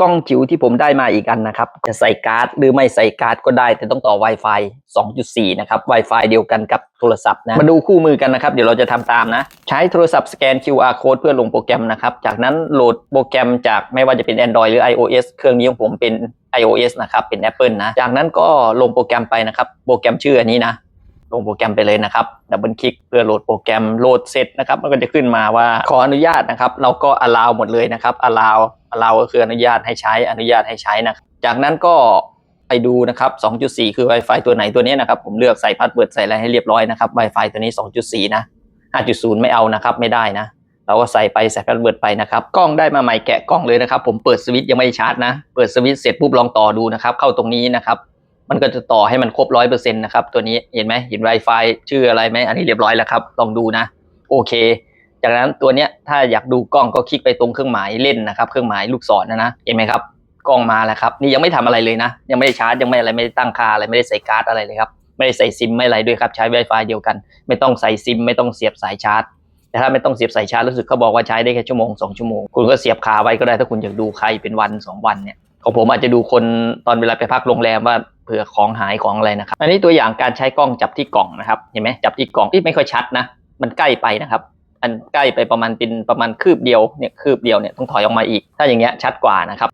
กล้องจิ๋วที่ผมได้มาอีกอันนะครับ จะใส่การ์ดหรือไม่ใส่การ์ดก็ได้ แต่ต้องต่อ Wi-Fi 2.4 นะครับ Wi-Fi เดียวกันกับโทรศัพท์นะ มาดูคู่มือกันนะครับ เดี๋ยวเราจะทำตามนะ ใช้โทรศัพท์สแกน QR code เพื่อลงโปรแกรมนะครับ จากนั้นโหลดโปรแกรมจากไม่ว่าจะเป็น Android หรือ iOS เครื่องนี้ของผมเป็น iOS นะครับเป็น Apple นะ จากนั้นก็ลงโปรแกรมไปนะครับ โปรแกรมชื่ออันนี้นะ ลงโปรแกรมไปเลยนะครับดับเบิลคลิกเพื่อโหลดโปรแกรมโหลดเสร็จนะครับมันก็จะขึ้นมาว่าขออนุญาตนะครับ เราก็ allow หมดเลยนะครับ allow allow ก็คืออนุญาตให้ใช้อนุญาตให้ใช้นะจากนั้นก็ไปดูนะครับ 2.4 คือ Wi-Fi ตัวไหนตัวนี้นะครับ ผมเลือกใส่พาสเวิร์ดใส่อะไรให้เรียบร้อยนะครับ Wi-Fi ตัวนี้ 2.4 นะ 5.0 ไม่เอานะครับ ไม่ได้นะ เราก็ใส่ไปใส่พาสเวิร์ดไปนะครับ กล้องได้มาใหม่แกะกล้องเลยนะครับ ผมเปิดสวิตช์ยังไม่ได้ชาร์จนะ เปิดสวิตช์เสร็จปุ๊บลองต่อดูนะครับ เข้าตรงนี้นะครับ มันก็จะต่อให้มันครบร้อยเปอร์เซ็นต์นะครับ ตัวนี้เห็นไหมเห็น Wi-Fi ชื่ออะไรไหมอันนี้เรียบร้อยแล้วครับ ลองดูนะ โอเค จากนั้นตัวเนี้ยถ้าอยากดูกล้องก็คลิกไปตรงเครื่องหมายเล่นนะครับ เครื่องหมายลูกศรนะนะเห็นไหมครับกล้องมาแล้วครับ นี่ยังไม่ทำอะไรเลยนะ ยังไม่ได้ชาร์จยังไม่อะไรไม่ได้ตั้งค่าอะไรไม่ได้ใส่การ์ดอะไรเลยครับไม่ได้ใส่ซิมไม่อะไรด้วยครับใช้ Wi-Fi เดียวกัน ไม่ต้องใส่ซิมไม่ต้องเสียบสายชาร์จแต่ถ้าไม่ต้องเสียบสายชาร์จรู้สึกเขาบอกว่าใช้ได้แค่ชั่วโมงสองชั่วโมง คุณก็เสียบคาไว้ก็ได้ถ้าคุณอยากดูใครเป็นวันสองวันเนี่ย ของผมอาจจะดูคนตอนเวลาไปพักโรงแรมว่าเผื่อของหายของอะไรนะครับ อันนี้ตัวอย่างการใช้กล้องจับที่กล่องนะครับเห็นไหมจับที่กล่องที่ไม่ค่อยชัดนะ มันใกล้ไปนะครับ อันใกล้ไปประมาณเป็นประมาณคืบเดียวเนี่ยคืบเดียวเนี่ยต้องถอยออกมาอีก ถ้าอย่างเงี้ยชัดกว่านะครับ